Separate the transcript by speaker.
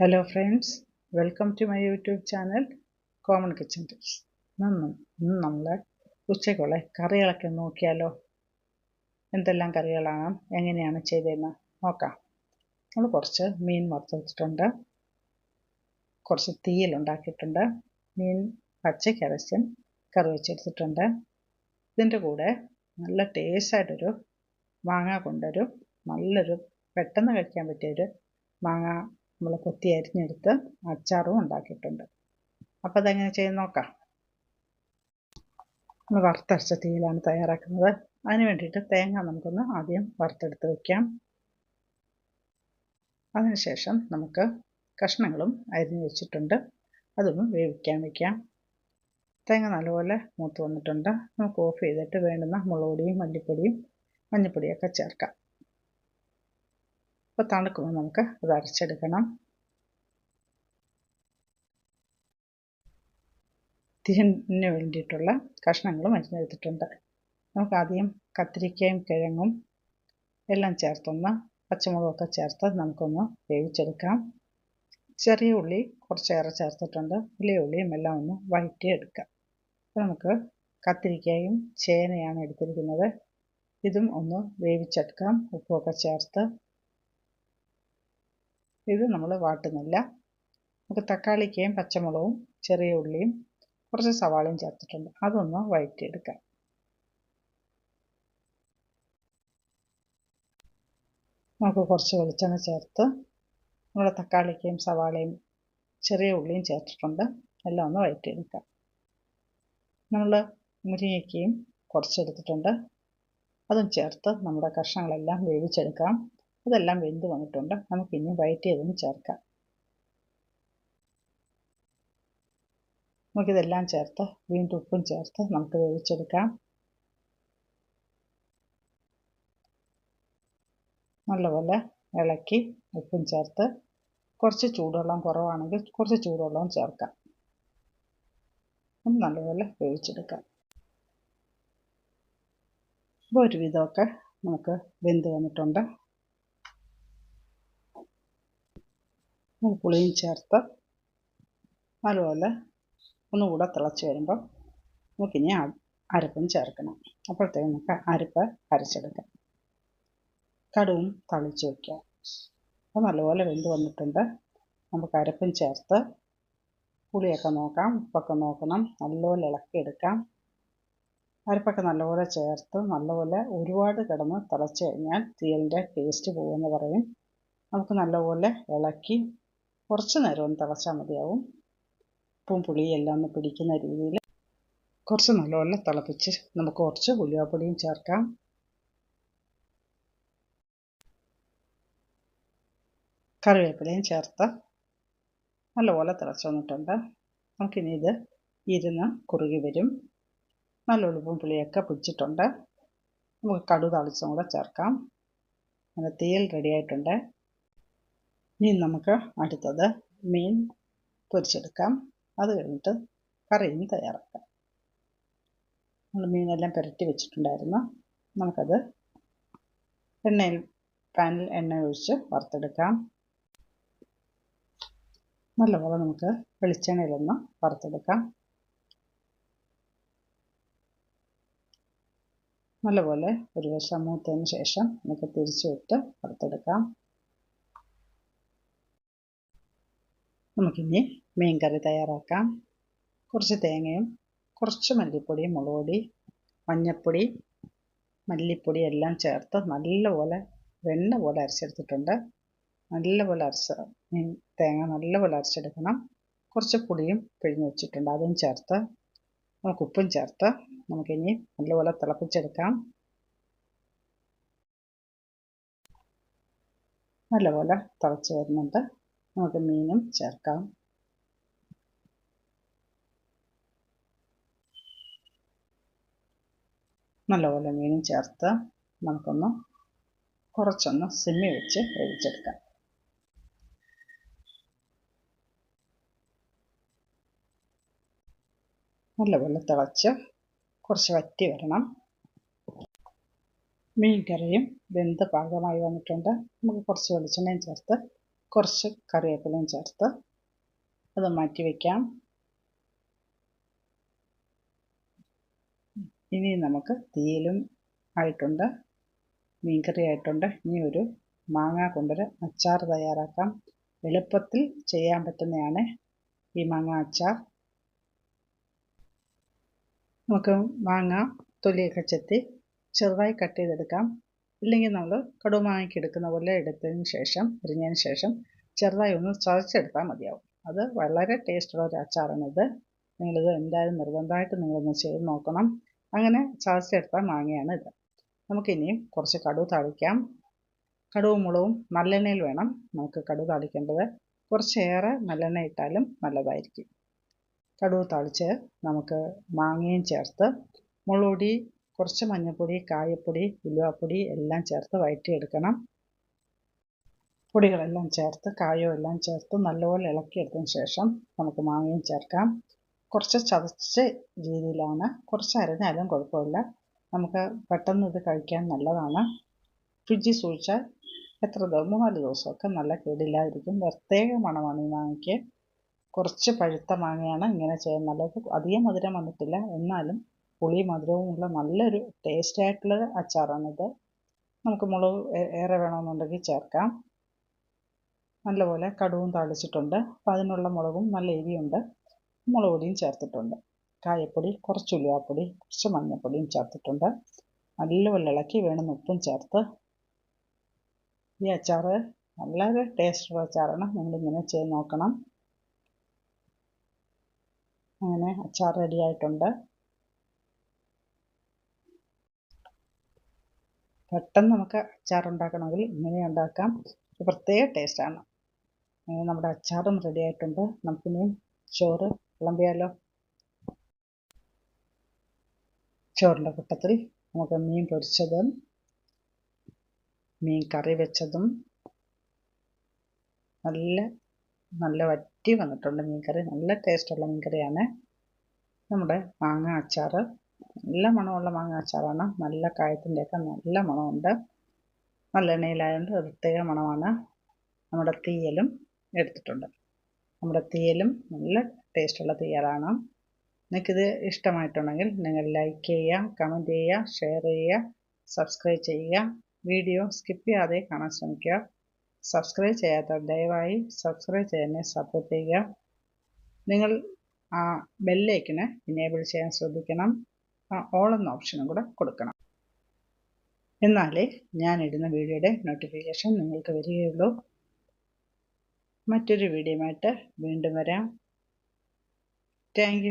Speaker 1: Hello friends welcome to my YouTube channel common kitchen tips ഇന്ന് ഇന്ന് നമ്മൾ ഉച്ചയ്ക്കുള്ള കറികളൊക്കെ നോക്കിയാലോ? എന്തെല്ലാം കറികളാണ്? എങ്ങനെയാണ് ചെയ്തതെന്ന് നോക്കാം. നമ്മൾ കുറച്ച് മീൻ വറുത്തെടുത്തിട്ടുണ്ട്. കുറച്ച് തീയിലുണ്ടാക്കിയിട്ടുണ്ട് മീൻ പച്ചക്കരച്ചും കറി വെച്ചെടുത്തിട്ടുണ്ട്. ഇതിന്റെ കൂടെ നല്ല ടേസ്റ്റായിട്ടൊരു മാങ്ങ കൊണ്ടൊരു നല്ലൊരു പെട്ടെന്ന് കഴിക്കാൻ പറ്റിയൊരു മാങ്ങ നമ്മൾ കൊത്തി അരിഞ്ഞെടുത്ത് അച്ചാറും ഉണ്ടാക്കിയിട്ടുണ്ട്. അപ്പോൾ അതെങ്ങനെ ചെയ്ത് നോക്കാം. നമ്മൾ വറുത്തരച്ച തീയിലാണ് തയ്യാറാക്കുന്നത്. അതിന് വേണ്ടിയിട്ട് തേങ്ങ നമുക്കൊന്ന് ആദ്യം വറുത്തെടുത്ത് വയ്ക്കാം അതിനുശേഷം നമുക്ക് കഷ്ണങ്ങളും അരിഞ്ഞ് വെച്ചിട്ടുണ്ട്. അതൊന്ന് വേവിക്കാൻ വയ്ക്കാം തേങ്ങ നല്ലപോലെ മൂത്ത് വന്നിട്ടുണ്ട്. നമുക്ക് ഓഫ് ചെയ്തിട്ട് വേണ്ടുന്ന മുളകുപൊടിയും മല്ലിപ്പൊടിയും മഞ്ഞൾപ്പൊടിയൊക്കെ ചേർക്കാം. അപ്പോൾ തണുക്കുമ്പോൾ നമുക്ക് അത് അരച്ചെടുക്കണം. തീന് വേണ്ടിയിട്ടുള്ള കഷ്ണങ്ങളും അരിഞ്ഞെടുത്തിട്ടുണ്ട് നമുക്ക് ആദ്യം കത്തിരിക്കയും കിഴങ്ങും എല്ലാം ചേർത്തൊന്ന് പച്ചമുളകൊക്കെ ചേർത്ത് നമുക്കൊന്ന് വേവിച്ചെടുക്കാം. ചെറിയ ഉള്ളി കുറച്ചേറെ ചേർത്തിട്ടുണ്ട്. വലിയ ഉള്ളിയും എല്ലാം ഒന്ന് വഴറ്റിയെടുക്കാം. അപ്പോൾ നമുക്ക് കത്തിരിക്കയും ചേനയാണ് എടുത്തിരിക്കുന്നത്. ഇതും ഒന്ന് വേവിച്ചെടുക്കാം. ഉപ്പുമൊക്കെ ചേർത്ത് ഇത് നമ്മൾ വാട്ടുന്നില്ല. നമുക്ക് തക്കാളിക്കയും പച്ചമുളകും ചെറിയ ഉള്ളിയും കുറച്ച് സവാളയും ചേർത്തിട്ടുണ്ട് അതൊന്ന് വഴറ്റിയെടുക്കാം നമുക്ക് കുറച്ച് വെളിച്ചെണ്ണ ചേർത്ത് നമ്മുടെ തക്കാളിക്കയും സവാളയും ചെറിയ ഉള്ളിയും ചേർത്തിട്ടുണ്ട് എല്ലാം ഒന്ന് വഴറ്റിയെടുക്കാം നമ്മൾ മുരിങ്ങയ്ക്കയും കുറച്ചെടുത്തിട്ടുണ്ട് അതും ചേർത്ത് നമ്മുടെ കഷ്ണങ്ങളെല്ലാം വേവിച്ചെടുക്കാം അതെല്ലാം വെന്ത് വന്നിട്ടുണ്ട് നമുക്കിനി വയറ്റിയതും ചേർക്കാം നമുക്കിതെല്ലാം ചേർത്ത് വീണ്ടും ഉപ്പും ചേർത്ത് നമുക്ക് വേവിച്ചെടുക്കാം. നല്ലപോലെ ഇളക്കി ഉപ്പും ചേർത്ത് കുറച്ച് ചൂടുവെള്ളം കുറവാണെങ്കിൽ കുറച്ച് ചൂടുവെള്ളവും ചേർക്കാം. നല്ലപോലെ വേവിച്ചെടുക്കാം. ഇപ്പോൾ ഒരുവിധമൊക്കെ നമുക്ക് വെന്ത് വന്നിട്ടുണ്ട്. പുളിയും ചേർത്ത് നല്ലപോലെ ഒന്നുകൂടെ തിളച്ച് വരുമ്പോൾ നമുക്കിനി അരപ്പും ചേർക്കണം. അപ്പോഴത്തേക്ക് നമുക്ക് അരപ്പ് അരച്ചെടുക്കാം. കടുവും തളിച്ച് വയ്ക്കുക അപ്പോൾ നല്ലപോലെ വെന്ത് വന്നിട്ടുണ്ട്. നമുക്ക് അരപ്പും ചേർത്ത് പുളിയൊക്കെ നോക്കാം ഉപ്പൊക്കെ നോക്കണം നല്ലപോലെ ഇളക്കിയെടുക്കാം. അരപ്പൊക്കെ നല്ലപോലെ ചേർത്ത് നല്ലപോലെ ഒരുപാട് കിടന്ന് തിളച്ച് കഴിഞ്ഞാൽ തീയലിന്റെ ടേസ്റ്റ് പോകുമെന്ന് പറയും. നമുക്ക് നല്ലപോലെ ഇളക്കി കുറച്ച് നേരം ഒന്ന് തിളച്ചാൽ മതിയാവും. ഉപ്പും പുളിയും എല്ലാം ഒന്ന് പിടിക്കുന്ന രീതിയിൽ കുറച്ച് നല്ലപോലെ തിളപ്പിച്ച് നമുക്ക് കുറച്ച് ഉലുവാപ്പൊടിയും ചേർക്കാം. കറിവേപ്പിലയും ചേർത്ത് നല്ലപോലെ തിളച്ച് വന്നിട്ടുണ്ട് നമുക്കിനി ഇത് ഇരുന്ന് കുറുകി വരും. നല്ല ഉളുപ്പും പുളിയൊക്കെ പിടിച്ചിട്ടുണ്ട്. നമുക്ക് കടു തളിച്ചും കൂടെ ചേർക്കാം. നല്ല തീയൽ റെഡി ആയിട്ടുണ്ട്. ഇനി നമുക്ക് അടുത്തത് മീൻ പൊരിച്ചെടുക്കാം. അത് കഴിഞ്ഞിട്ട് കറിയും തയ്യാറാക്കാം. നമ്മൾ മീനെല്ലാം പുരട്ടി വെച്ചിട്ടുണ്ടായിരുന്നു. നമുക്കത് എണ്ണയിൽ പാനിൽ എണ്ണ ഒഴിച്ച് വറുത്തെടുക്കാം. നല്ലപോലെ നമുക്ക് വെളിച്ചെണ്ണയിലൊന്ന് വറുത്തെടുക്കാം. നല്ലപോലെ ഒരു വശം മൂത്തതിന് ശേഷം നമുക്ക് തിരിച്ചു വിട്ട് വറുത്തെടുക്കാം. നമുക്കിനി മീൻ കറി തയ്യാറാക്കാം. കുറച്ച് തേങ്ങയും കുറച്ച് മല്ലിപ്പൊടി മുളകുപൊടി മഞ്ഞൾപ്പൊടി മല്ലിപ്പൊടി എല്ലാം ചേർത്ത് നല്ലപോലെ വെണ്ണ പോലെ അരച്ചെടുത്തിട്ടുണ്ട്. നല്ലപോലെ അരച്ച മീൻ തേങ്ങ നല്ലപോലെ അരച്ചെടുക്കണം. കുറച്ച് പുളിയും പിഴിഞ്ഞ് വെച്ചിട്ടുണ്ട്. അതും ചേർത്ത് നമുക്ക് ഉപ്പും ചേർത്ത് നമുക്കിനി നല്ലപോലെ തിളപ്പിച്ചെടുക്കാം. നല്ലപോലെ തിളച്ച് വരുന്നുണ്ട്. നമുക്ക് മീനും ചേർക്കാം. നല്ലപോലെ മീനും ചേർത്ത് നമുക്കൊന്ന് കുറച്ചൊന്ന് സിമ്മി വെച്ച് വേവിച്ചെടുക്കാം. നല്ലപോലെ തിളച്ച് കുറച്ച് വറ്റി വരണം. മീൻ കറിയും വെന്ത് പാകമായി വന്നിട്ടുണ്ട്. നമുക്ക് കുറച്ച് വെളിച്ചെണ്ണയും ചേർത്ത് കുറച്ച് കറിവേപ്പിലയും ചേർത്ത് അത് മാറ്റി വയ്ക്കാം ഇനി നമുക്ക് തീയിലും ആയിട്ടുണ്ട് മീൻകറി ആയിട്ടുണ്ട്. ഇനി ഒരു മാങ്ങ കൊണ്ടൊരു അച്ചാർ തയ്യാറാക്കാം. എളുപ്പത്തിൽ ചെയ്യാൻ പറ്റുന്നതാണ് ഈ മാങ്ങ അച്ചാർ. നമുക്ക് മാങ്ങ തൊലിയൊക്കെ ചെത്തി ചെറുതായി കട്ട് ചെയ്തെടുക്കാം. ഇല്ലെങ്കിൽ നമ്മൾ കടുമാങ്ങയ്ക്ക് എടുക്കുന്ന പോലെ എടുത്തതിന് ശേഷം അരിഞ്ഞതിന് ശേഷം ചെറുതായി ഒന്ന് ചതച്ചെടുത്താൽ മതിയാവും. അത് വളരെ ടേസ്റ്റുള്ള ഒരു അച്ചാറാണിത് നിങ്ങളിത് എന്തായാലും നിർബന്ധമായിട്ട് നിങ്ങളൊന്ന് ചെയ്ത് നോക്കണം. അങ്ങനെ ചതച്ചെടുത്ത മാങ്ങയാണ് ഇത്. നമുക്കിനിയും കുറച്ച് കടുവ് താളിക്കാം. കടുവും മുളകും നല്ലെണ്ണയിൽ വേണം നമുക്ക് കടുവ് താളിക്കേണ്ടത്. കുറച്ചേറെ നല്ലെണ്ണ ഇട്ടാലും നല്ലതായിരിക്കും. കടുവ് താളിച്ച് നമുക്ക് മാങ്ങയും ചേർത്ത് മുളകുപൊടി കുറച്ച് മഞ്ഞൾപ്പൊടി കായപ്പൊടി ഉലുവാപ്പൊടി എല്ലാം ചേർത്ത് വഴറ്റിയെടുക്കണം പൊടികളെല്ലാം ചേർത്ത് കായോ എല്ലാം ചേർത്ത് നല്ലപോലെ ഇളക്കിയെടുത്തതിന് ശേഷം നമുക്ക് മാങ്ങയും ചേർക്കാം. കുറച്ച് ചതച്ച രീതിയിലാണ് കുറച്ച് അരഞ്ഞാലും കുഴപ്പമില്ല. നമുക്ക് പെട്ടെന്ന് ഇത് കഴിക്കാൻ നല്ലതാണ്. ഫ്രിഡ്ജിൽ സൂക്ഷിച്ചാൽ എത്ര ദിവസം മൂന്നാൽ ദിവസമൊക്കെ നല്ല കേടില്ലാതിരിക്കും. പ്രത്യേക മണമാണ് ഈ മാങ്ങയ്ക്ക്. കുറച്ച് പഴുത്ത മാങ്ങയാണ് ഇങ്ങനെ ചെയ്യാൻ നല്ലത്. അധികം മധുരം വന്നിട്ടില്ല. എന്നാലും പുളി മധുരവും ഉള്ള നല്ലൊരു ടേസ്റ്റ് ആയിട്ടുള്ള അച്ചാറാണിത്. നമുക്ക് മുളക് ഏറെ വേണമെന്നുണ്ടെങ്കിൽ ചേർക്കാം. നല്ലപോലെ കടുവും താളിച്ചിട്ടുണ്ട്. അപ്പം അതിനുള്ള മുളകും നല്ല എരിയുണ്ട് മുളക് പൊടിയും ചേർത്തിട്ടുണ്ട്. കായപ്പൊടി കുറച്ച് ഉലുവാപ്പൊടി കുറച്ച് മഞ്ഞപ്പൊടിയും ചേർത്തിട്ടുണ്ട്. നല്ലപോലെ ഇളക്കി വേണം ഉപ്പും ചേർത്ത്. ഈ അച്ചാർ വളരെ ടേസ്റ്റുള്ള അച്ചാറാണ്. നിങ്ങളിങ്ങനെ ചെയ്ത് നോക്കണം. അങ്ങനെ അച്ചാർ റെഡി ആയിട്ടുണ്ട്. പെട്ടെന്ന് നമുക്ക് അച്ചാർ ഉണ്ടാക്കണമെങ്കിൽ ഇങ്ങനെ ഉണ്ടാക്കാം. പ്രത്യേക ടേസ്റ്റാണ് നമ്മുടെ അച്ചാറും റെഡി ആയിട്ടുണ്ട്. നമുക്കിനിയും ചോറ് വിളമ്പിയാലോ? ചോറിന്റെ കൂട്ടത്തിൽ നമുക്ക് മീൻ പൊരിച്ചതും മീൻ കറി വെച്ചതും നല്ല നല്ല വറ്റി വന്നിട്ടുണ്ട് മീൻ കറി. നല്ല ടേസ്റ്റുള്ള മീൻ കറിയാണ് നമ്മുടെ മാങ്ങ അച്ചാർ നല്ല മണമുള്ള മാങ്ങ അച്ചാറാണ് നല്ല കായത്തിന്റെയൊക്കെ നല്ല മണമുണ്ട് നല്ലെണ്ണയിലായതുകൊണ്ട് പ്രത്യേക മണമാണ്. നമ്മുടെ തീയലും എടുത്തിട്ടുണ്ട്. നമ്മുടെ തീയലും നല്ല ടേസ്റ്റുള്ള തീയലാണ്. നിങ്ങൾക്കിത് ഇഷ്ടമായിട്ടുണ്ടെങ്കിൽ നിങ്ങൾ ലൈക്ക് ചെയ്യുക കമന്റ് ചെയ്യുക ഷെയർ ചെയ്യുക സബ്സ്ക്രൈബ് ചെയ്യുക. വീഡിയോ സ്കിപ്പ് ചെയ്യാതെ കാണാൻ ശ്രമിക്കുക. സബ്സ്ക്രൈബ് ചെയ്യാത്ത ദയവായി സബ്സ്ക്രൈബ് ചെയ്യാനെ സപ്പോർട്ട് ചെയ്യുക. നിങ്ങൾ ആ ബെല്ലൈക്കിന് എനേബിൾ ചെയ്യാൻ ശ്രദ്ധിക്കണം. ആ ഓൾ എന്ന ഓപ്ഷനും കൂടെ കൊടുക്കണം. എന്നാലേ ഞാൻ ഇടുന്ന വീഡിയോയുടെ നോട്ടിഫിക്കേഷൻ നിങ്ങൾക്ക് വരികയുള്ളൂ. മറ്റൊരു വീഡിയോയുമായിട്ട് വീണ്ടും വരാം. താങ്ക്